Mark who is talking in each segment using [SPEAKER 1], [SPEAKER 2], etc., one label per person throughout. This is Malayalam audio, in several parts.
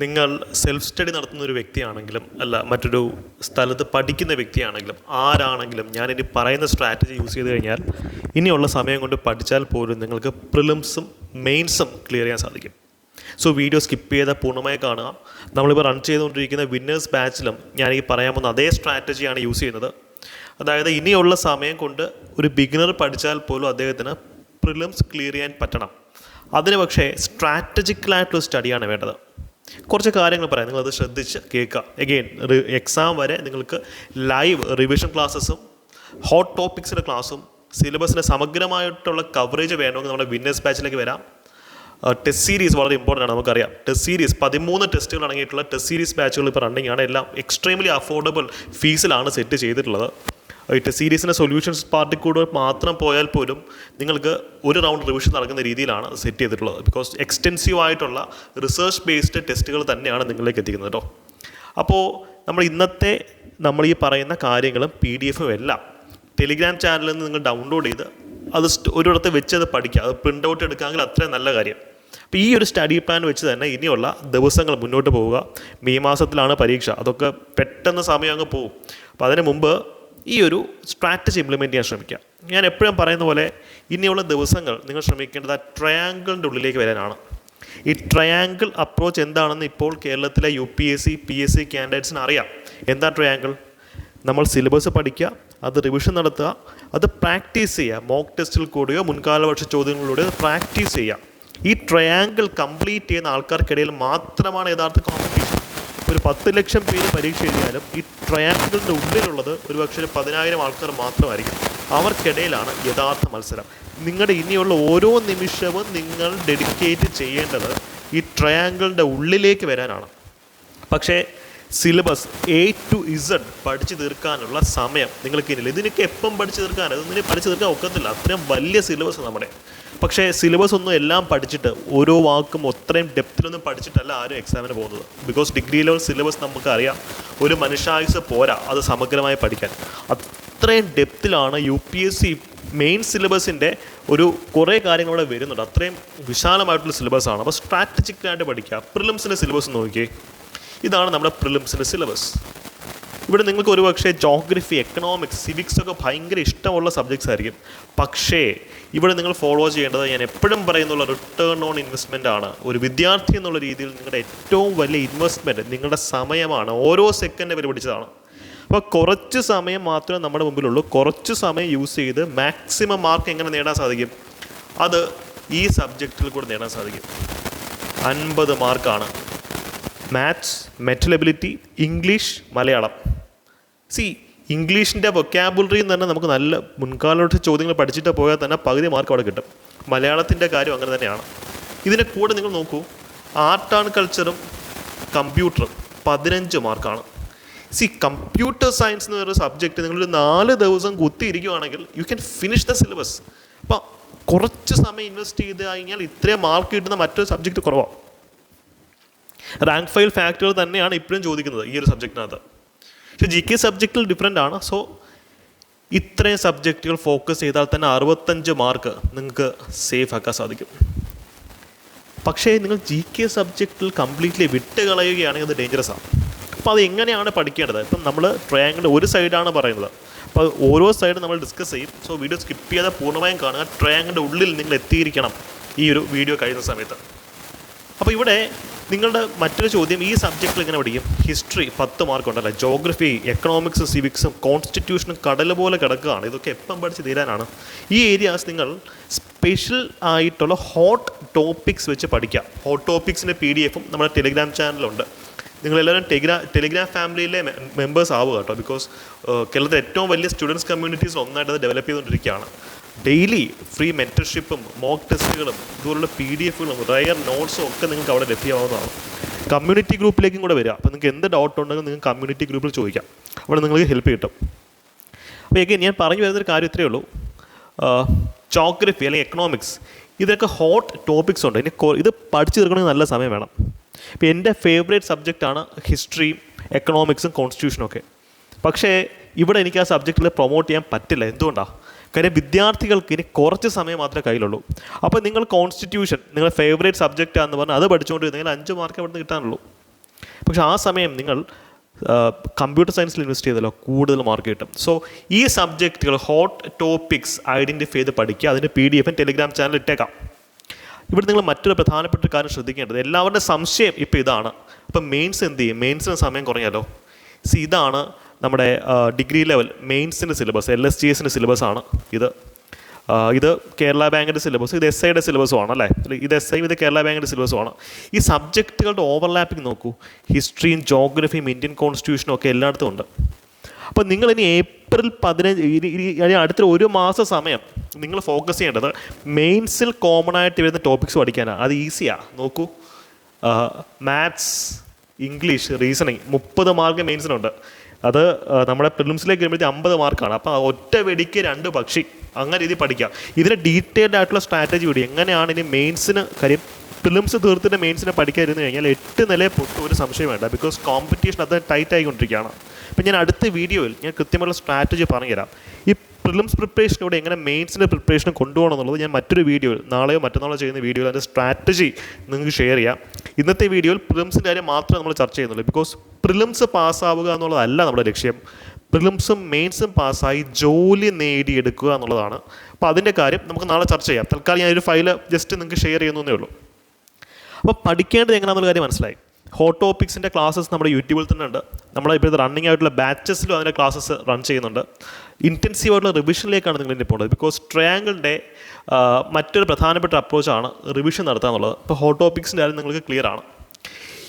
[SPEAKER 1] നിങ്ങൾ സെൽഫ് സ്റ്റഡി നടത്തുന്ന ഒരു വ്യക്തിയാണെങ്കിലും അല്ല മറ്റൊരു സ്ഥലത്ത് പഠിക്കുന്ന വ്യക്തിയാണെങ്കിലും ആരാണെങ്കിലും ഞാൻ ഇനി പറയുന്ന സ്ട്രാറ്റജി യൂസ് ചെയ്ത് കഴിഞ്ഞാൽ ഇനിയുള്ള സമയം കൊണ്ട് പഠിച്ചാൽ പോലും നിങ്ങൾക്ക് പ്രിലിംസും മെയിൻസും ക്ലിയർ ചെയ്യാൻ സാധിക്കും. സോ വീഡിയോ സ്കിപ്പ് ചെയ്താൽ പൂർണമായി കാണുക. നമ്മളിപ്പോൾ റൺ ചെയ്തുകൊണ്ടിരിക്കുന്ന വിന്നേഴ്സ് ബാച്ചിലും ഞാൻ ഈ പറയാൻ പോകുന്ന അതേ സ്ട്രാറ്റജിയാണ് യൂസ് ചെയ്യുന്നത്. അതായത് ഇനിയുള്ള സമയം കൊണ്ട് ഒരു ബിഗിനർ പഠിച്ചാൽ പോലും അദ്ദേഹത്തിന് പ്രിലിംസ് ക്ലിയർ ചെയ്യാൻ പറ്റണം. അതിന് പക്ഷേ സ്ട്രാറ്റജിക്കലായിട്ടുള്ള സ്റ്റഡിയാണ് വേണ്ടത്. കുറച്ച് കാര്യങ്ങൾ പറയാം. നിങ്ങളത് ശ്രദ്ധിച്ച് കേൾക്കുക. എഗെയിൻ എക്സാം വരെ നിങ്ങൾക്ക് ലൈവ് റിവിഷൻ ക്ലാസ്സസും ഹോട്ട് ടോപ്പിക്സിന്റെ ക്ലാസ്സും സിലബസിന്റെ സമഗ്രമായിട്ടുള്ള കവറേജ് വേണമെങ്കിൽ നമ്മുടെ വിന്നേഴ്സ് ബാച്ചിലേക്ക് വരാം. ടെസ്റ്റ് സീരീസ് വളരെ ഇമ്പോർട്ടന്റ് ആണ് നമുക്കറിയാം. ടെസ്റ്റ് സീരീസ് പതിമൂന്ന് ടെസ്റ്റുകൾ അടങ്ങിയിട്ടുള്ള ടെസ്റ്റ് സീരീസ് ബാച്ചുകൾ ഇപ്പോൾ റണ്ണിങ് ആണ്. എല്ലാം എക്സ്ട്രീംലി അഫോർഡബിൾ ഫീസിലാണ് സെറ്റ് ചെയ്തിട്ടുള്ളത്. ടെസ്റ്റ് സീരീസിന്റെ സൊല്യൂഷൻസ് പാർട്ടി കൂടെ മാത്രം പോയാൽ പോലും നിങ്ങൾക്ക് ഒരു റൗണ്ട് റിവിഷൻ നടക്കുന്ന രീതിയിലാണ് സെറ്റ് ചെയ്തിട്ടുള്ളത്. ബിക്കോസ് എക്സ്റ്റെൻസീവ് ആയിട്ടുള്ള റിസർച്ച് ബേസ്ഡ് ടെസ്റ്റുകൾ തന്നെയാണ് നിങ്ങളിലേക്ക് എത്തിക്കുന്നത് കേട്ടോ അപ്പോൾ നമ്മൾ ഇന്നത്തെ നമ്മൾ ഈ പറയുന്ന കാര്യങ്ങളും പി ഡി എഫും എല്ലാം ടെലിഗ്രാം ചാനലിൽ നിന്ന് നിങ്ങൾ ഡൗൺലോഡ് ചെയ്ത് അത് ഒരിടത്ത് വെച്ച് അത് പഠിക്കുക. അത് പ്രിന്റ് ഔട്ട് എടുക്കാമെങ്കിൽ അത്രയും നല്ല കാര്യം. അപ്പോൾ ഈ ഒരു സ്റ്റഡി പ്ലാൻ വെച്ച് തന്നെ ഇനിയുള്ള ദിവസങ്ങൾ മുന്നോട്ട് പോവുക. മെയ് മാസത്തിലാണ് പരീക്ഷ. അതൊക്കെ പെട്ടെന്ന് സമയം അങ്ങ് പോകും. അപ്പോൾ അതിന് മുമ്പ് ഈ ഒരു സ്ട്രാറ്റജി ഇംപ്ലിമെന്റ് ചെയ്യാൻ ശ്രമിക്കുക. ഞാൻ എപ്പോഴും പറയുന്ന പോലെ ഇനിയുള്ള ദിവസങ്ങൾ നിങ്ങൾ ശ്രമിക്കേണ്ടത് ആ ട്രയാങ്കിളിന്റെ ഉള്ളിലേക്ക് വരാനാണ്. ഈ ട്രയാങ്കിൾ അപ്രോച്ച് എന്താണെന്ന് ഇപ്പോൾ കേരളത്തിലെ U P S C P S C ക്യാൻഡിഡേറ്റ്സിന് അറിയാം. എന്താ ട്രയാങ്കിൾ നമ്മൾ സിലബസ് പഠിക്കുക അത് റിവിഷൻ നടത്തുക അത് പ്രാക്ടീസ് ചെയ്യുക. മോക്ക് ടെസ്റ്റിൽ കൂടിയോ മുൻകാല വർഷ ചോദ്യങ്ങളിലൂടെ പ്രാക്ടീസ് ചെയ്യുക. ഈ ട്രയാങ്കിൾ കംപ്ലീറ്റ് ചെയ്യുന്ന ആൾക്കാർക്കിടയിൽ മാത്രമാണ് യഥാർത്ഥ ഒരു പത്ത് ലക്ഷം പേര് പരീക്ഷ എഴുതിയാലും ഈ ട്രയാങ്കിളിന്റെ ഉള്ളിലുള്ളത് ഒരു പക്ഷേ പതിനായിരം ആൾക്കാർ മാത്രമായിരിക്കും. അവർക്കിടയിലാണ് യഥാർത്ഥ മത്സരം. നിങ്ങളുടെ ഇനിയുള്ള ഓരോ നിമിഷവും നിങ്ങൾ ഡെഡിക്കേറ്റ് ചെയ്യേണ്ടത് ഈ ട്രയാങ്കിളിന്റെ ഉള്ളിലേക്ക് വരാനാണ്. പക്ഷേ സിലബസ് എ ടു ഇസഡ് പഠിച്ചു തീർക്കാനുള്ള സമയം നിങ്ങൾക്ക് ഇതിനൊക്കെ എപ്പം പഠിച്ചു തീർക്കാൻ ഇതിനെ പഠിച്ചു തീർക്കാൻ ഒക്കത്തില്ല. അത്രയും വലിയ സിലബസ് നമ്മുടെ പക്ഷേ സിലബസ് ഒന്നും എല്ലാം പഠിച്ചിട്ട് ഓരോ വാക്കും അത്രയും ഡെപ്തിലൊന്നും പഠിച്ചിട്ടല്ല ആരും എക്സാമിന് പോകുന്നത്. ബിക്കോസ് ഡിഗ്രി ലെവൽ സിലബസ് നമുക്കറിയാം. ഒരു മനുഷ്യായുസ് പോരാ അത് സമഗ്രമായി പഠിക്കാൻ. അത്രയും ഡെപ്തിലാണ് U P S C main സിലബസിന്റെ ഒരു കുറേ കാര്യങ്ങൾ ഇവിടെ വരുന്നുണ്ട്. അത്രയും വിശാലമായിട്ടുള്ള സിലബസാണ് അപ്പോൾ സ്ട്രാറ്റജിക്കലായിട്ട് പഠിക്കുക. പ്രിലിംസിന്റെ സിലബസ് നോക്കിയേ. ഇതാണ് നമ്മുടെ പ്രിലിംസിന്റെ സിലബസ് ഇവിടെ നിങ്ങൾക്ക് ഒരു പക്ഷേ ജോഗ്രഫി എക്കണോമിക്സ് സിവിക്സ് ഒക്കെ ഭയങ്കര ഇഷ്ടമുള്ള സബ്ജക്ട്സ് ആയിരിക്കും. പക്ഷേ ഇവിടെ നിങ്ങൾ ഫോളോ ചെയ്യേണ്ടത് ഞാൻ എപ്പോഴും പറയുന്നുള്ള റിട്ടേൺ ഓൺ ഇൻവെസ്റ്റ്മെന്റ് ആണ്. ഒരു വിദ്യാർത്ഥി എന്നുള്ള രീതിയിൽ നിങ്ങളുടെ ഏറ്റവും വലിയ ഇൻവെസ്റ്റ്മെന്റ് നിങ്ങളുടെ സമയമാണ്. ഓരോ സെക്കൻഡ് പരിപാടിച്ചതാണ് അപ്പോൾ കുറച്ച് സമയം മാത്രമേ നമ്മുടെ മുമ്പിലുള്ളൂ. കുറച്ച് സമയം യൂസ് ചെയ്ത് മാക്സിമം മാർക്ക് എങ്ങനെ നേടാൻ സാധിക്കും? അത് ഈ സബ്ജക്റ്റിൽ കൂടെ നേടാൻ സാധിക്കും. അൻപത് മാർക്കാണ് maths mental ability English Malayalam C ഇംഗ്ലീഷിന്റെ വൊക്കാബുലറിയിൽ തന്നെ നമുക്ക് നല്ല മുൻകാലോട്ട് ചോദ്യങ്ങൾ പഠിച്ചിട്ട് പോയാൽ തന്നെ പകുതി മാർക്ക് അവിടെ കിട്ടും. മലയാളത്തിന്റെ കാര്യം അങ്ങനെ തന്നെയാണ്. ഇതിന്റെ കൂടെ നിങ്ങൾ നോക്കൂ. ആർട്ട് ആൻഡ് കൾച്ചറും കമ്പ്യൂട്ടറും പതിനഞ്ച് മാർക്കാണ് സി കമ്പ്യൂട്ടർ സയൻസ് എന്ന് പറയുന്ന സബ്ജക്റ്റ് നിങ്ങളൊരു നാല് ദിവസം കുത്തിയിരിക്കുകയാണെങ്കിൽ you can finish the syllabus അപ്പോൾ കുറച്ച് സമയം ഇൻവെസ്റ്റ് ചെയ്ത് കഴിഞ്ഞാൽ ഇത്രയും മാർക്ക് കിട്ടുന്ന മറ്റൊരു സബ്ജക്റ്റ് കുറവാണ് റാങ്ക് ഫയൽ ഫാക്ടറുകൾ തന്നെയാണ് ഇപ്പോഴും ചോദിക്കുന്നത് ഈ ഒരു സബ്ജക്റ്റിനകത്ത് പക്ഷേ ജി കെ സബ്ജക്റ്റിൽ ഡിഫറെന്റ് ആണ്. സോ ഇത്രയും സബ്ജക്റ്റുകൾ ഫോക്കസ് ചെയ്താൽ തന്നെ അറുപത്തഞ്ച് മാർക്ക് നിങ്ങൾക്ക് സേഫ് ആക്കാൻ സാധിക്കും. പക്ഷേ നിങ്ങൾ ജി കെ സബ്ജക്റ്റിൽ കംപ്ലീറ്റ്ലി വിട്ട് കളയുകയാണെങ്കിൽ അത് ഡേഞ്ചറസ് ആണ്. അപ്പോൾ അത് എങ്ങനെയാണ് പഠിക്കേണ്ടത്? ഇപ്പം നമ്മൾ ട്രയാങ്കിൾ ഒരു സൈഡാണ് പറയുന്നത്. അപ്പോൾ ഓരോ സൈഡും നമ്മൾ ഡിസ്കസ് ചെയ്യും. സോ വീഡിയോ സ്കിപ്പ് ചെയ്യാതെ പൂർണമായും കാണുക. ട്രയാങ്കിളിന്റെ ഉള്ളിൽ നിങ്ങൾ എത്തിയിരിക്കണം ഈ ഒരു വീഡിയോ കഴിയുന്ന സമയത്ത്. അപ്പോൾ ഇവിടെ നിങ്ങളുടെ മറ്റൊരു ചോദ്യം ഈ സബ്ജക്റ്റിൽ എങ്ങനെ പഠിക്കും. ഹിസ്റ്ററി പത്ത് മാർക്ക് ഉണ്ടല്ലേ? ജോഗ്രഫി എക്കണോമിക്സും സിവിക്സും കോൺസ്റ്റിറ്റ്യൂഷനും കടൽ പോലെ കിടക്കുകയാണ്. ഇതൊക്കെ എപ്പം പഠിച്ച് തീരാനാണ്? ഈ ഏരിയാസ് നിങ്ങൾ സ്പെഷ്യൽ ആയിട്ടുള്ള ഹോട്ട് ടോപ്പിക്സ് വെച്ച് പഠിക്കാം ഹോട്ട് ടോപ്പിക്സിന്റെ പി ഡി എഫും നമ്മുടെ ടെലിഗ്രാം ചാനലുണ്ട് നിങ്ങളെല്ലാവരും ടെലിഗ്രാ ടെലിഗ്രാം ഫാമിലിയിലെ മെമ്പേഴ്സ് ആവുക കേട്ടോ. ബിക്കോസ് കേരളത്തിലെ ഏറ്റവും വലിയ സ്റ്റുഡൻസ് കമ്മ്യൂണിറ്റീസ് ഒന്നായിട്ട് അത് ഡെവലപ്പ് ചെയ്തുകൊണ്ടിരിക്കുകയാണ്. ഡെയിലി ഫ്രീ മെന്റർഷിപ്പും മോക്ക് ടെസ്റ്റുകളും ഇതുപോലുള്ള പി ഡി എഫുകളും റയർ നോട്ട്സും ഒക്കെ നിങ്ങൾക്ക് അവിടെ ലഭ്യമാവുന്നതാണ്. കമ്മ്യൂണിറ്റി ഗ്രൂപ്പിലേക്കും കൂടെ വരിക. അപ്പോൾ നിങ്ങൾക്ക് എന്ത് ഡൗട്ട് ഉണ്ടെങ്കിൽ നിങ്ങൾക്ക് കമ്മ്യൂണിറ്റി ഗ്രൂപ്പിൽ ചോദിക്കാം. അവിടെ നിങ്ങൾക്ക് ഹെൽപ്പ് കിട്ടും. അപ്പോൾ എങ്കിൽ ഞാൻ പറഞ്ഞു വരുന്നൊരു കാര്യം ഇത്രയേ ഉള്ളൂ. ജോഗ്രഫി അല്ലെങ്കിൽ എക്കണോമിക്സ് ഇതൊക്കെ ഹോട്ട് ടോപ്പിക്സ് ഉണ്ട്. ഇനി ഇത് പഠിച്ചു തീർക്കണമെങ്കിൽ നല്ല സമയം വേണം. ഇപ്പോൾ എന്റെ ഫേവറേറ്റ് സബ്ജക്റ്റാണ് ഹിസ്റ്ററിയും എക്കണോമിക്സും കോൺസ്റ്റിറ്റ്യൂഷനും ഒക്കെ. പക്ഷേ ഇവിടെ എനിക്ക് ആ സബ്ജക്റ്റിൽ പ്രൊമോട്ട് ചെയ്യാൻ പറ്റില്ല. എന്തുകൊണ്ടാണ് കാര്യം വിദ്യാർത്ഥികൾക്ക് ഇനി കുറച്ച് സമയം മാത്രമേ കയ്യിലുള്ളൂ. അപ്പോൾ നിങ്ങൾ കോൺസ്റ്റിറ്റ്യൂഷൻ നിങ്ങളുടെ ഫേവറേറ്റ് സബ്ജക്റ്റ് ആണെന്ന് പറഞ്ഞാൽ അത് പഠിച്ചുകൊണ്ടിരുന്നെങ്കിൽ അഞ്ച് മാർക്ക് അവിടെ നിന്ന് കിട്ടാനുള്ളൂ. പക്ഷേ ആ സമയം നിങ്ങൾ കമ്പ്യൂട്ടർ സയൻസിൽ ഇൻവെസ്റ്റ് ചെയ്തല്ലോ കൂടുതൽ മാർക്ക് കിട്ടും. സോ ഈ സബ്ജക്റ്റുകൾ ഹോട്ട് ടോപ്പിക്സ് ഐഡന്റിഫൈ ചെയ്ത് പഠിക്കുക അതിന്റെ പി ഡി എഫും ടെലിഗ്രാം ചാനൽ ഇട്ടേക്കാം. ഇവിടെ നിങ്ങൾ മറ്റൊരു പ്രധാനപ്പെട്ട കാര്യം ശ്രദ്ധിക്കേണ്ടത്. എല്ലാവരുടെ സംശയം ഇപ്പോൾ ഇതാണ്. അപ്പം മെയിൻസ് എന്ത് ചെയ്യും? മെയിൻസിന് സമയം കുറഞ്ഞല്ലോ സി ഇതാണ് നമ്മുടെ ഡിഗ്രി ലെവൽ മെയിൻസിന്റെ സിലബസ് എൽ എസ് ജി എസിന്റെ സിലബസ് ആണ് ഇത്. ഇത് കേരള ബാങ്കിന്റെ സിലബസ് ഇത് എസ് ഐയുടെ സിലബസും ആണ് അല്ലേ? ഇത് എസ് ഐ ഇത് കേരള ബാങ്കിന്റെ സിലബസും ആണ്. ഈ സബ്ജക്റ്റുകളുടെ ഓവർലാപ്പിംഗ് നോക്കൂ. ഹിസ്റ്ററിയും ജോഗ്രഫിയും ഇന്ത്യൻ കോൺസ്റ്റിറ്റ്യൂഷനും ഒക്കെ എല്ലായിടത്തും ഉണ്ട്. അപ്പോൾ നിങ്ങൾ ഇനി ഏപ്രിൽ പതിനഞ്ച് ഇനി അടുത്ത ഒരു മാസ സമയം നിങ്ങൾ ഫോക്കസ് ചെയ്യേണ്ടത് മെയിൻസിൽ കോമൺ ആയിട്ട് വരുന്ന ടോപ്പിക്സ് പഠിക്കാനാണ് അത് ഈസിയാണ് നോക്കൂ. മാത്സ് ഇംഗ്ലീഷ് റീസണിങ് മുപ്പത് മാർക്ക് മെയിൻസിനുണ്ട് അത് നമ്മുടെ പ്രിലിംസിലേക്ക് വരുമ്പോഴത്തേക്ക് അമ്പത് മാർക്കാണ്. അപ്പോൾ ഒറ്റ വെടിക്ക് രണ്ട് പക്ഷി. അങ്ങനെ രീതി പഠിക്കാം. ഇതിന് ഡീറ്റെയിൽഡ് ആയിട്ടുള്ള സ്ട്രാറ്റജി കൂടി എങ്ങനെയാണ് ഇനി മെയിൻസിന് കാര്യം പ്രിലിംസ് തീർത്തിട്ട് മെയിൻസിനെ പഠിക്കാതിരുന്നു കഴിഞ്ഞാൽ എട്ട് നിലയെ പൊട്ടും ഒരു സംശയം വേണ്ട. ബിക്കോസ് കോമ്പറ്റീഷൻ അത് ടൈറ്റ് ആയിക്കൊണ്ടിരിക്കുകയാണ്. അപ്പം ഞാൻ അടുത്ത വീഡിയോയിൽ ഞാൻ കൃത്യമായുള്ള സ്ട്രാറ്റജി പറഞ്ഞുതരാം. പ്രിലിംസ് പ്രിപ്പറേഷനോട് എങ്ങനെ മെയിൻസിന്റെ പ്രിപ്പറേഷൻ കൊണ്ടുപോകണം എന്നുള്ളത് ഞാൻ മറ്റൊരു വീഡിയോയിൽ നാളെയോ മറ്റന്നാളോ ചെയ്യുന്ന വീഡിയോയിൽ അതിന്റെ സ്ട്രാറ്റജി നിങ്ങൾക്ക് ഷെയർ ചെയ്യാം. ഇന്നത്തെ വീഡിയോയിൽ പ്രിലിംസിന്റെ കാര്യം മാത്രമേ നമ്മൾ ചർച്ച ചെയ്യുന്നുള്ളൂ. ബിക്കോസ് പ്രിലിംസ് പാസ്സാവുക എന്നുള്ളതല്ല നമ്മുടെ ലക്ഷ്യം. പ്രിലിംസും മെയിൻസും പാസ്സായി ജോലി നേടിയെടുക്കുക എന്നുള്ളതാണ്. അപ്പോൾ അതിന്റെ കാര്യം നമുക്ക് നാളെ ചർച്ച ചെയ്യാം. തൽക്കാലം ഞാനൊരു ഫയൽ ജസ്റ്റ് നിങ്ങൾക്ക് ഷെയർ ചെയ്യുന്നതേ ഉള്ളൂ. അപ്പോൾ പഠിക്കേണ്ടത് എങ്ങനെയാണെന്നുള്ള കാര്യം മനസ്സിലായി. ഹോട്ട് ടോപ്പിക്സിന്റെ ക്ലാസ്സസ് നമ്മുടെ യൂട്യൂബിൽ തന്നെ ഉണ്ട്. ഇപ്പോൾ റണ്ണിങ് ആയിട്ടുള്ള ബാച്ചസിലും അതിന്റെ ക്ലാസ്സസ് റൺ ചെയ്യുന്നുണ്ട്. ഇന്റൻസീവ് ആയിട്ടുള്ള റിവിഷനിലേക്കാണ് നിങ്ങൾ ഇനി പോകുന്നത് ബിക്കോസ് ട്രയാങ്കിളിന്റെ മറ്റൊരു പ്രധാനപ്പെട്ട അപ്രോച്ചാണ് റിവിഷൻ നടത്തുക എന്നുള്ളത് ഇപ്പോൾ ഹോട്ട് ടോപ്പിക്സിന്റെ കാര്യം നിങ്ങൾക്ക് ക്ലിയർ ആണ്.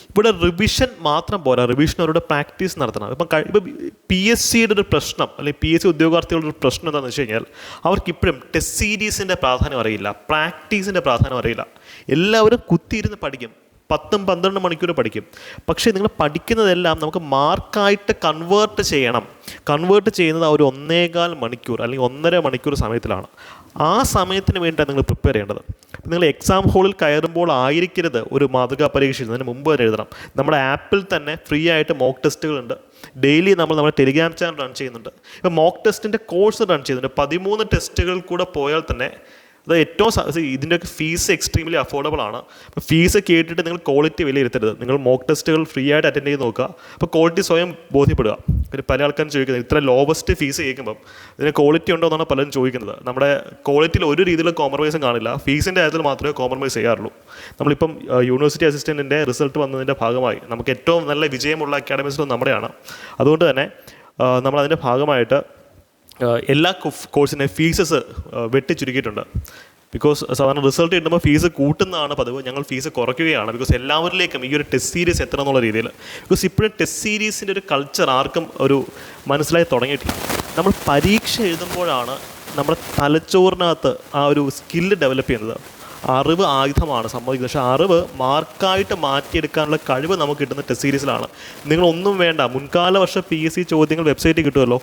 [SPEAKER 1] ഇവിടെ റിവിഷൻ മാത്രം പോരാ. റിവിഷൻ അവരുടെ പ്രാക്ടീസ് നടത്തണം. ഇപ്പം ഇപ്പം പി എസ് സിയുടെ ഒരു പ്രശ്നം അല്ലെങ്കിൽ പി എസ് സി ഉദ്യോഗാർത്ഥികളുടെ ഒരു പ്രശ്നം എന്താണെന്ന് വെച്ച് കഴിഞ്ഞാൽ അവർക്ക് ഇപ്പോഴും ടെസ്റ്റ് സീരീസിന്റെ പ്രാധാന്യം അറിയില്ല. പ്രാക്ടീസിന്റെ പ്രാധാന്യം അറിയില്ല. എല്ലാവരും കുത്തിയിരുന്ന് പഠിക്കും. പത്തും പന്ത്രണ്ട് മണിക്കൂർ പഠിക്കും. പക്ഷേ നിങ്ങൾ പഠിക്കുന്നതെല്ലാം നമുക്ക് മാർക്കായിട്ട് കൺവേർട്ട് ചെയ്യണം. കൺവേർട്ട് ചെയ്യുന്നത് ആ ഒരു ഒന്നേകാൽ മണിക്കൂർ അല്ലെങ്കിൽ ഒന്നര മണിക്കൂർ സമയത്തിലാണ്. ആ സമയത്തിന് വേണ്ടിയാണ് നിങ്ങൾ പ്രിപ്പയർ ചെയ്യേണ്ടത്. നിങ്ങൾ എക്സാം ഹോളിൽ കയറുമ്പോൾ ആയിരിക്കരുത് ഒരു മാതൃകാ പരീക്ഷ എഴുതുന്നതിന് മുമ്പ് തന്നെ എഴുതണം. നമ്മുടെ ആപ്പിൽ തന്നെ ഫ്രീ ആയിട്ട് മോക്ക് ടെസ്റ്റുകളുണ്ട് ഡെയിലി നമ്മൾ നമ്മുടെ ടെലിഗ്രാം ചാനൽ റൺ ചെയ്യുന്നുണ്ട്. ഇപ്പോൾ മോക്ക് ടെസ്റ്റിന്റെ കോഴ്സ് റൺ ചെയ്യുന്നുണ്ട്. പതിമൂന്ന് ടെസ്റ്റുകൾ കൂടെ പോയാൽ തന്നെ അത് ഏറ്റവും ഇതിന്റെയൊക്കെ ഫീസ് എക്സ്ട്രീംലി അഫോർഡബിൾ ആണ്. അപ്പോൾ ഫീസ് കേട്ടിട്ട് നിങ്ങൾ ക്വാളിറ്റി വിലയിരുത്തരുത്. നിങ്ങൾ മോക്ക് ടെസ്റ്റുകൾ ഫ്രീ ആയിട്ട് അറ്റൻഡ് ചെയ്ത് നോക്കുക. അപ്പോൾ ക്വാളിറ്റി സ്വയം ബോധ്യപ്പെടുക. പിന്നെ പല ആൾക്കാരും ചോദിക്കുന്നത് ഇത്ര ലോവസ്റ്റ് ഫീസ് കേൾക്കുമ്പം ഇതിന് ക്വാളിറ്റി ഉണ്ടോ എന്നാണ് പലരും ചോദിക്കുന്നത്. നമ്മുടെ ക്വാളിറ്റിയിൽ ഒരു രീതിയിലും കോംപ്രമൈസും കാണില്ല. ഫീസിന്റെ കാര്യത്തിൽ മാത്രമേ കോംപ്രമൈസ് ചെയ്യാറുള്ളൂ. നമ്മളിപ്പം യൂണിവേഴ്സിറ്റി അസിസ്റ്റന്റിന്റെ റിസൾട്ട് വന്നതിന്റെ ഭാഗമായി നമുക്ക് ഏറ്റവും നല്ല വിജയമുള്ള അക്കാഡമിക്സിലും നമ്മുടെയാണ്. അതുകൊണ്ട് തന്നെ നമ്മളതിന്റെ ഭാഗമായിട്ട് എല്ലാ കോഴ്സിന്റെ ഫീസസ് വെട്ടി ചുരുക്കിയിട്ടുണ്ട് ബിക്കോസ് സാധാരണ റിസൾട്ട് കിട്ടുമ്പോൾ ഫീസ് കൂട്ടുന്നതാണ് പതിവ് ഞങ്ങൾ ഫീസ് കുറയ്ക്കുകയാണ്. ബിക്കോസ് എല്ലാവരിലേക്കും ഈ ഒരു ടെസ്റ്റ് സീരീസ് എത്തണം എന്നുള്ള രീതിയിൽ. ബിക്കോസ് ഇപ്പോഴും ടെസ്റ്റ് സീരീസിന്റെ ഒരു കൾച്ചർ ആർക്കും ഒരു മനസ്സിലായി തുടങ്ങിയിട്ടില്ല. നമ്മൾ പരീക്ഷ എഴുതുമ്പോഴാണ് നമ്മുടെ തലച്ചോറിനകത്ത് ആ ഒരു സ്കില്ല് ഡെവലപ്പ് ചെയ്യുന്നത്. അറിവ് ആയുധമാണ് സംഭവിക്കുന്നത്. പക്ഷേ അറിവ് മാർക്കായിട്ട് മാറ്റിയെടുക്കാനുള്ള കഴിവ് നമുക്ക് കിട്ടുന്ന ടെസ്റ്റ് സീരീസിലാണ് നിങ്ങളൊന്നും വേണ്ട മുൻകാല വർഷ പി എസ് സി ചോദ്യങ്ങൾ വെബ്സൈറ്റിൽ കിട്ടുമല്ലോ.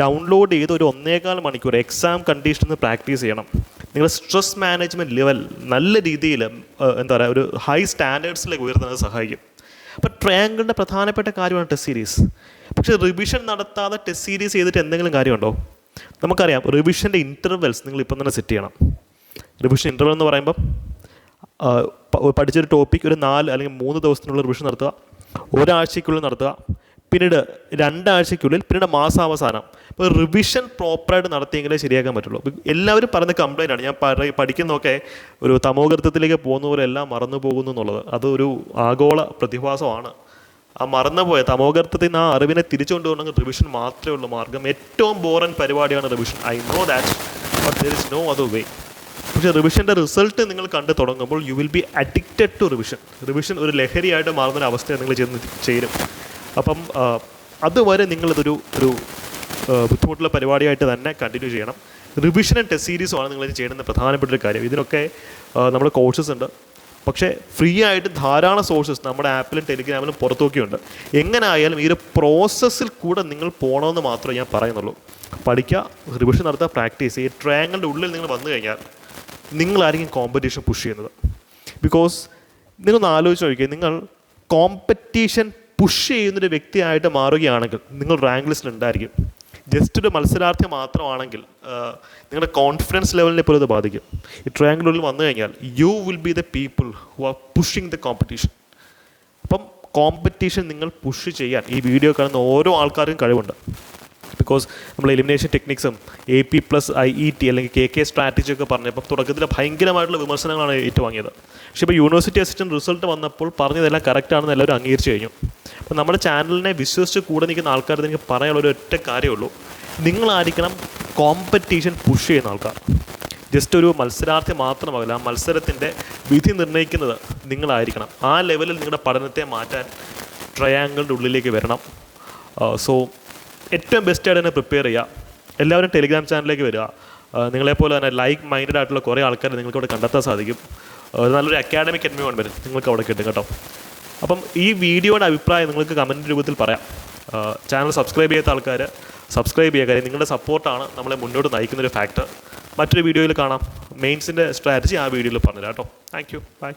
[SPEAKER 1] ഡൗൺലോഡ് ചെയ്ത് ഒരു ഒന്നേകാൽ മണിക്കൂർ എക്സാം കണ്ടീഷനിൽ പ്രാക്ടീസ് ചെയ്യണം. നിങ്ങൾ സ്ട്രെസ് മാനേജ്മെന്റ് ലെവൽ നല്ല രീതിയിൽ എന്താ പറയുക ഒരു ഹൈ സ്റ്റാൻഡേർഡ്സിലേക്ക് ഉയർത്തുന്നത് സഹായിക്കും. അപ്പോൾ ട്രയാങ്കിളിന്റെ പ്രധാനപ്പെട്ട കാര്യമാണ് ടെസ്റ്റ് സീരീസ് പക്ഷേ റിവിഷൻ നടത്താതെ ടെസ്റ്റ് സീരീസ് ചെയ്തിട്ട് എന്തെങ്കിലും കാര്യമുണ്ടോ? നമുക്കറിയാം റിവിഷന്റെ ഇന്റർവെൽസ് നിങ്ങൾ ഇപ്പം തന്നെ സെറ്റ് ചെയ്യണം. റിവിഷൻ ഇന്റർവെൽ എന്ന് പറയുമ്പം പഠിച്ചൊരു ടോപ്പിക് ഒരു നാല് അല്ലെങ്കിൽ മൂന്ന് ദിവസത്തിനുള്ള റിവിഷൻ നടത്തുക. ഒരാഴ്ചയ്ക്കുള്ളിൽ നടത്തുക. പിന്നീട് രണ്ടാഴ്ചയ്ക്കുള്ളിൽ പിന്നീട് മാസാവസാനം. ഇപ്പോൾ റിവിഷൻ പ്രോപ്പറായിട്ട് നടത്തിയെങ്കിലേ ശരിയാക്കാൻ പറ്റുള്ളൂ. എല്ലാവരും പറയുന്ന കംപ്ലൈന്റ് ആണ്. ഞാൻ പഠിക്കുന്നതൊക്കെ ഒരു തമോഗർത്തത്തിലേക്ക് പോകുന്ന പോലെ എല്ലാം മറന്നു പോകുന്നു എന്നുള്ളത്. അതൊരു ആഗോള പ്രതിഭാസമാണ്. ആ മറന്നുപോയ തമോഗർത്തത്തിൽ നിന്ന് ആ അറിവിനെ തിരിച്ചു കൊണ്ടുപോകണമെങ്കിൽ റിവിഷൻ മാത്രമേ ഉള്ളൂ മാർഗം. ഏറ്റവും ബോറൻ പരിപാടിയാണ് revision I know that but is no other way പക്ഷേ റിവിഷന്റെ റിസൾട്ട് നിങ്ങൾ കണ്ടു തുടങ്ങുമ്പോൾ you will be addicted to revision revision ഒരു ലഹരിയായിട്ട് മാറുന്ന അവസ്ഥയെ നിങ്ങൾ ചെന്ന് ചേരും അപ്പം അതുവരെ നിങ്ങളിതൊരു ഒരു ബുദ്ധിമുട്ടുള്ള പരിപാടിയായിട്ട് തന്നെ കണ്ടിന്യൂ ചെയ്യണം. റിവിഷൻ ആൻഡ് ടെസ്റ്റ് സീരീസുമാണ് നിങ്ങൾ ചെയ്യുന്ന പ്രധാനപ്പെട്ട ഒരു കാര്യം. ഇതിനൊക്കെ നമ്മുടെ കോഴ്സസ് ഉണ്ട്. പക്ഷേ ഫ്രീ ആയിട്ട് ധാരാളം സോഴ്സസ് നമ്മുടെ ആപ്പിലും ടെലിഗ്രാമിലും പുറത്തുനോക്കിയുണ്ട് എങ്ങനെ ആയാലും ഈ ഒരു പ്രോസസ്സിൽ കൂടെ നിങ്ങൾ പോകണമെന്ന് മാത്രമേ ഞാൻ പറയുന്നുള്ളൂ. പഠിക്കുക റിവിഷൻ നടത്തുക പ്രാക്ടീസ് ഈ ട്രയാങ്കിളിന്റെ ഉള്ളിൽ നിങ്ങൾ വന്നു കഴിഞ്ഞാൽ നിങ്ങളായിരിക്കും കോമ്പറ്റീഷൻ പുഷ് ചെയ്യുന്നത്. ബിക്കോസ് നിങ്ങളൊന്ന് ആലോചിച്ച് നോക്കിയാൽ നിങ്ങൾ കോമ്പറ്റീഷൻ പുഷ് ചെയ്യുന്നൊരു വ്യക്തിയായിട്ട് മാറുകയാണെങ്കിൽ നിങ്ങൾ റാങ്ക് ലിസ്റ്റിൽ ഉണ്ടായിരിക്കും. ജസ്റ്റ് ഒരു മത്സരാർത്ഥി മാത്രമാണെങ്കിൽ നിങ്ങളുടെ കോൺഫിഡൻസ് ലെവലിനെ പോലും അത് ബാധിക്കും. ഈ ട്രയാങ്കിളുള്ളിൽ വന്നു കഴിഞ്ഞാൽ you will be the people who are pushing the competition അപ്പം കോമ്പറ്റീഷൻ നിങ്ങൾ പുഷ് ചെയ്യാൻ ഈ വീഡിയോ കാണുന്ന ഓരോ ആൾക്കാർക്കും കഴിവുണ്ട്. ബിക്കോസ് നമ്മൾ elimination ടെക്നിക്സും A P plus I E T അല്ലെങ്കിൽ കെ കെ സ്ട്രാറ്റജി ഒക്കെ പറഞ്ഞപ്പോൾ തുടക്കത്തിൽ ഭയങ്കരമായിട്ടുള്ള വിമർശനങ്ങളാണ് ഏറ്റുവാങ്ങിയത്. പക്ഷേ ഇപ്പോൾ യൂണിവേഴ്സിറ്റി അസിസ്റ്റന്റ് റിസൾട്ട് വന്നപ്പോൾ പറഞ്ഞതെല്ലാം കറക്റ്റാണെന്ന് എല്ലാവരും അംഗീകരിച്ചു കഴിഞ്ഞു. അപ്പോൾ നമ്മുടെ ചാനലിനെ വിശ്വസിച്ച് കൂടെ നിൽക്കുന്ന ആൾക്കാർ എനിക്ക് പറയാനുള്ള ഒരു ഒറ്റ കാര്യമുള്ളൂ നിങ്ങളായിരിക്കണം കോമ്പറ്റീഷൻ പുഷ് ചെയ്യുന്ന ആൾക്കാർ. ജസ്റ്റ് ഒരു മത്സരാർത്ഥി മാത്രമല്ല ആ മത്സരത്തിന്റെ വിധി നിർണയിക്കുന്നത് നിങ്ങളായിരിക്കണം. ആ ലെവലിൽ നിങ്ങളുടെ പഠനത്തെ മാറ്റാൻ ട്രയാങ്കിളിന്റെ ഉള്ളിലേക്ക് വരണം. സോ ഏറ്റവും ബെസ്റ്റായിട്ട് തന്നെ പ്രിപ്പയർ ചെയ്യുക. എല്ലാവരും ടെലിഗ്രാം ചാനലിലേക്ക് വരിക. നിങ്ങളെപ്പോലെ തന്നെ ലൈക്ക് മൈൻഡഡ് ആയിട്ടുള്ള കുറേ ആൾക്കാരെ നിങ്ങൾക്ക് അവിടെ കണ്ടെത്താൻ സാധിക്കും. നല്ലൊരു അക്കാഡമിക് എൻവയോൺമെന്റ് നിങ്ങൾക്ക് അവിടെ കിട്ടും കേട്ടോ. അപ്പം ഈ വീഡിയോയുടെ അഭിപ്രായം നിങ്ങൾക്ക് കമന്റ് രൂപത്തിൽ പറയാം. ചാനൽ സബ്സ്ക്രൈബ് ചെയ്യാത്ത ആൾക്കാർ സബ്സ്ക്രൈബ് ചെയ്യുക. കാര്യം നിങ്ങളുടെ സപ്പോർട്ടാണ് നമ്മളെ മുന്നോട്ട് നയിക്കുന്ന ഒരു ഫാക്ടർ മറ്റൊരു വീഡിയോയിൽ കാണാം. മെയിൻസിന്റെ സ്ട്രാറ്റജി ആ വീഡിയോയിൽ പറഞ്ഞുതരാം കേട്ടോ. Thank you by